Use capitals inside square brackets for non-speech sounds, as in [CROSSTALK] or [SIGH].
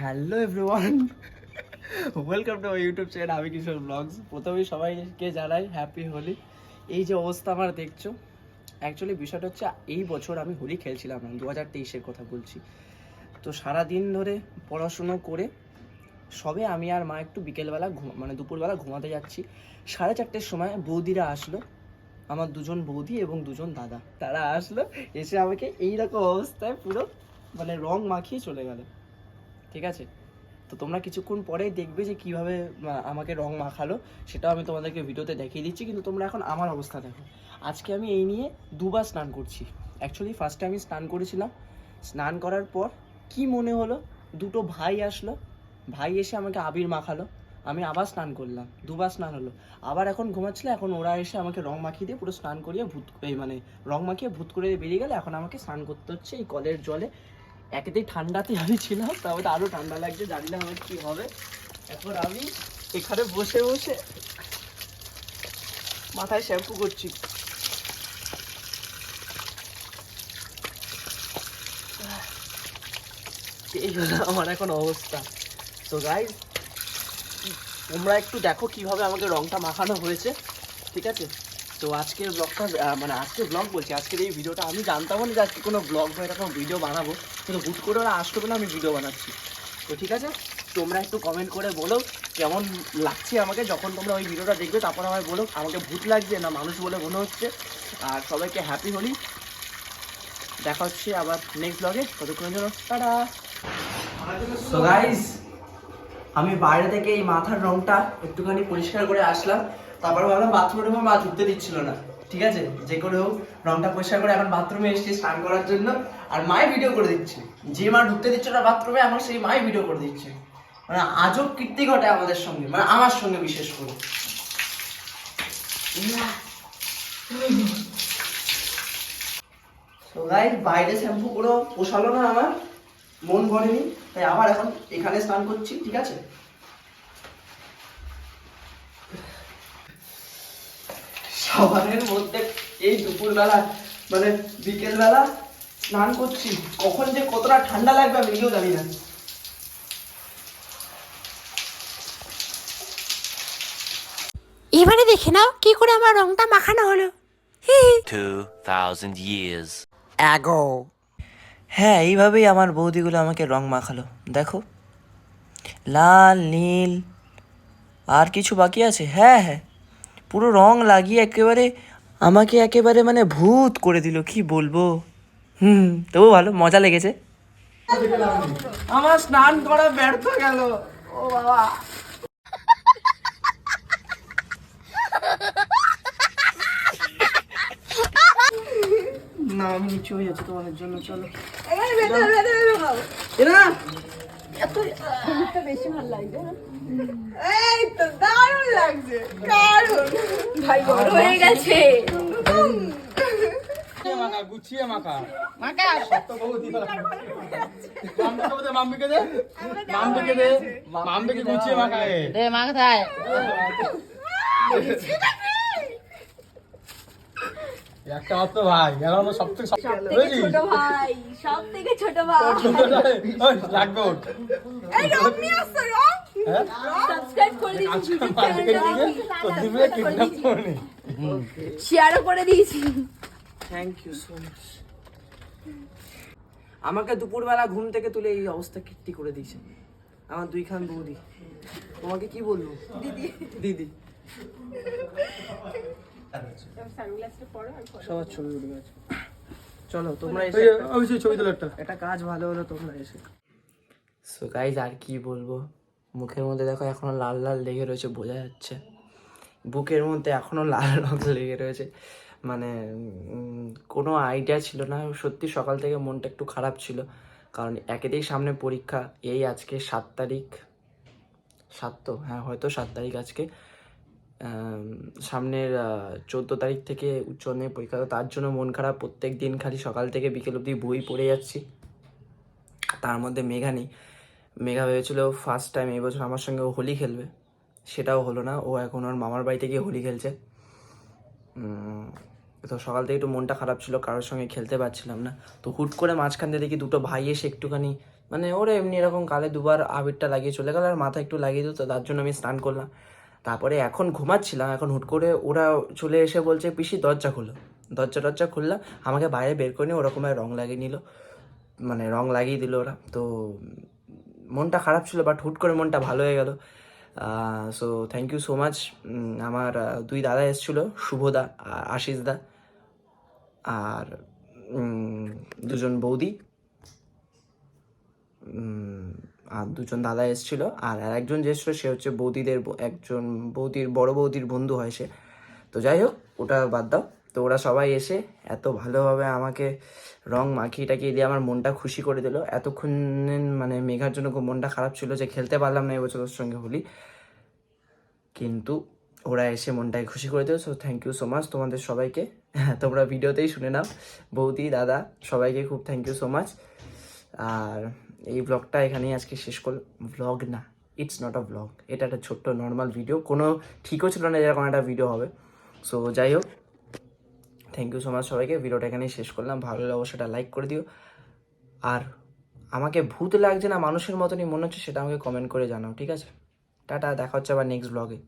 Hello everyone, welcome to my YouTube channel আমি Kishore blogs. প্রথমেই সবাইকে জানাই হ্যাপি হোলি। এই যে অবস্থা আমার দেখছ অ্যাকচুয়ালি বিষয়টা হচ্ছে এই বছর আমি হোলি খেলছিলাম দু হাজার তেইশের কথা বলছি। তো সারা দিন ধরে পড়াশুনো করে সবে আমি আর মা একটু বিকেলবেলা মানে দুপুরবেলা ঘুমাতে যাচ্ছি। সাড়ে চারটের সময় বৌদিরা আসলো, আমার দুজন বৌদি এবং দুজন দাদা। তারা আসলো, এসে আমাকে এইরকম অবস্থায় পুরো মানে রং মাখিয়ে চলে গেল। ঠিক আছে? তো তোমরা কিছুক্ষণ পরেই দেখবে যে কীভাবে আমাকে রং মাখালো। সেটাও আমি তোমাদেরকে ভিডিওতে দেখিয়ে দিচ্ছি, কিন্তু তোমরা এখন আমার অবস্থা দেখো। আজকে আমি এই নিয়ে দুবার স্নান করছি। অ্যাকচুয়ালি ফার্স্টে আমি স্নান করেছিলাম। স্নান করার পর কি মনে হলো? দুটো ভাই আসলো। ভাই এসে আমাকে আবির মাখালো। আমি আবার স্নান করলাম। দুবার স্নান হলো। আবার এখন ঘুমাচ্ছিল, এখন ওরা এসে আমাকে রং মাখিয়ে দিয়ে পুরো স্নান করিয়ে ভূত, এই মানে রং মাখিয়ে ভূত করে বেরিয়ে গেলে। এখন আমাকে স্নান করতে হচ্ছে এই কলের জলে। একেতেই ঠান্ডাতে আমি ছিলাম, তারপরে আরও ঠান্ডা লাগছে, জানি না আমার কী হবে। এখন আমি এখানে বসে বসে মাথায় শ্যাম্পু করছি। এই হলো আমার এখন অবস্থা। তো গাইজ তোমরা একটু দেখো কীভাবে আমাকে রংটা মাখানো হয়েছে, ঠিক আছে? তো আজকের ব্লগটা মানে আজকে ব্লগ বলছি, আজকের এই ভিডিওটা আমি জানতামও না যে আজকে কোনো ব্লগ বা এরকম ভিডিও বানাবো। কিন্তু হুট করে ওরা আসতে বলে আমি ভিডিও বানাচ্ছি। তো ঠিক আছে, তোমরা একটু কমেন্ট করে বলো কেমন লাগছে আমাকে যখন তোমরা ওই ভিডিওটা দেখবে, তারপর আমায় বলো। আমাকে ভূত লাগছে না মানুষ বলে মনে হচ্ছে। আর সবাইকে হ্যাপি হলি। দেখা হচ্ছে আবার নেক্সট ব্লগে ততক্ষণের জন্য, টাটা! সো গাইস আমি বাইরে থেকে এই মাথার রংটা একটুখানি পরিষ্কার করে আসলাম। তারপর ভাবলাম বাথরুমে মা ধুতে দিচ্ছিল না। ঠিক আছে? যে করে হোক, রংটা পরিষ্কার করে এখন বাথরুমে এসেছি স্নান করার জন্য। আর মাই ভিডিও করে দিচ্ছে। যে মা ঢুকতে দিচ্ছে না বাথরুমে এখন সেই মাই ভিডিও করে দিচ্ছে। মানে আজব কীর্তি ঘটে আমাদের সঙ্গে মানে আমার সঙ্গে বিশেষ করে। বাইরে শ্যাম্পু পুরো পোষালো না আমার। মন ভরেনি, তাই আবার এখন এখানে স্নান করছি, ঠিক আছে? সবারের মধ্যে এই দুপুরবেলা মানে বিকেলবেলা স্নান করছি। কখন যে কতটা ঠান্ডা লাগবে আমি নিজেও জানি না। এবারে দেখে নাও কি করে আমার রংটা মাখানো হলো। হি হি। 2,000 years এগো হ্যাঁ এইভাবেই আমার বৌদিগুলো আমাকে রং মাখালো। দেখো। লাল নীল। আর কিছু বাকি আছে? হ্যাঁ হ্যাঁ। পুরো রং লাগিয়ে একেবারে আমাকে একেবারে মানে ভূত করে দিল কি বলব? হুম তবু ভালো মজা লেগেছে। আমার স্নান করা ব্যর্থ গেল। ও বাবা। না আমি নিচু হয়ে যাচ্ছি তোমাদের জন্য চলো। এরা! এই তো দারুণ লাগছে দারুণ। ভাই বড় হয়ে গেছে। মাখা গুছিয়ে মাখা। মাকা মাম্মিকে দে। মাম্মিকে দে। মাম্মিকে গুছিয়ে মাখা। দে একটা মাত্র ভাই এখন সব থেকে সব ছোট ভাই সব ছোট ভাই। লাগবে ওর এই রং নিয়ে আসছো রং হ্যাঁ? সাবস্ক্রাইব করে দিয়েছি মাঝখানে দিকে তোর দিবে কিডন্যাপ করে শেয়ারও করে দিয়েছি। থ্যাংক ইউ সো মাচ আমাকে দুপুরবেলা ঘুম থেকে তুলে এই অবস্থা কীর্তি করে দিয়েছে। আমার দুইখান বৌদি। তোমাকে কি বলব? দিদি। দিদি। সবার ছবি উঠে গেছে চলো তোমরা এসে অবশ্যই ছবি তোলা একটা একটা কাজ ভালো হলো তোমরা এসে। সো গাইজ আর কি বলব? মুখের মধ্যে দেখো এখনও লাল লাল লেগে রয়েছে বোঝা যাচ্ছে। বুকের মধ্যে এখনও লাল রঙ লেগে রয়েছে। মানে কোনো আইডিয়া ছিল না। সত্যি সকাল থেকে মনটা একটু খারাপ ছিল। কারণ একেতেই সামনে পরীক্ষা এই আজকে সাত তারিখ। সাত তো হ্যাঁ হয়তো সাত তারিখ আজকে। সামনের চোদ্দ তারিখ থেকে উচ্চ মাধ্যমিক পরীক্ষা। তার জন্য মন খারাপ, প্রত্যেক দিন খালি সকাল থেকে বিকেল অবধি বই পড়ে যাচ্ছি। তার মধ্যে মেঘা নেই। মেঘা ভেবেছিল ফার্স্ট টাইম এই বছর আমার সঙ্গে ও হোলি খেলবে। সেটাও হলো না। ও এখন ওর মামার বাড়িতে গিয়ে হোলি খেলছে। তো সকাল থেকে একটু মনটা খারাপ ছিল, কারোর সঙ্গে খেলতে পারছিলাম না। তো হুট করে মাঝখান দিয়ে দেখি দুটো ভাই এসে একটুখানি মানে ওরা এমনি এরকম কালে দুবার আবিরটা লাগিয়ে চলে গেল আর মাথা একটু লাগিয়ে দিত তার জন্য আমি স্নান করলাম। তারপরে এখন ঘুমাচ্ছিলাম, এখন হুট করে ওরা চলে এসে বলছে, পিসি, দরজা খুলো। দরজা টরজা খুললাম, আমাকে বাইরে বের করে নিয়ে ওরকমের রং লাগিয়ে নিল। মানে রং লাগিয়ে দিল ওরা। তো মনটা খারাপ ছিল বাট হুট করে মনটা ভালো হয়ে গেল। So thank you so much আমার দুই দাদা এসেছিল শুভদা আশিস দা আর দুজন বৌদি। আর দুজন দাদা এসেছিল, আর আর একজন যে এসেছিল সে হচ্ছে বৌদিদের একজন বৌদির, বড় বৌদির বন্ধু হয় সে। তো যাই হোক, ওটা বাদ দাও। তো ওরা সবাই এসে এত ভালোভাবে আমাকে রং মাখিয়ে টাকিয়ে দিয়ে আমার মনটা খুশি করে দিল। এতক্ষণ মানে মেঘার জন্য খুব মনটা খারাপ ছিল যে খেলতে পারলাম না এবছর ওর সঙ্গে হোলি। কিন্তু ওরা এসে মনটাকে খুশি করে দিল। So thank you so much তোমাদের সবাইকে। [LAUGHS] তোমরা ভিডিওতেই শুনে নাও। বৌদি, দাদা, সবাইকে খুব থ্যাংক ইউ সো মাচ আর এই ব্লগটা এখানেই আজকে শেষ করল ব্লগ না ইটস নট আ ব্লগ এটা একটা ছোট্ট নর্মাল ভিডিও কোনো ঠিকও ছিল না যেরকম একটা ভিডিও হবে। সো যাই হোক থ্যাংক ইউ সো মাচ সবাইকে ভিডিওটা এখানেই শেষ করলাম, ভালো লাগলে এটা লাইক করে দিও। আর আমাকে ভূত লাগছে না মানুষের মতনই মনে হচ্ছে, সেটা আমাকে কমেন্ট করে জানাও, ঠিক আছে? টাটা, দেখা হচ্ছে আবার নেক্সট ব্লগে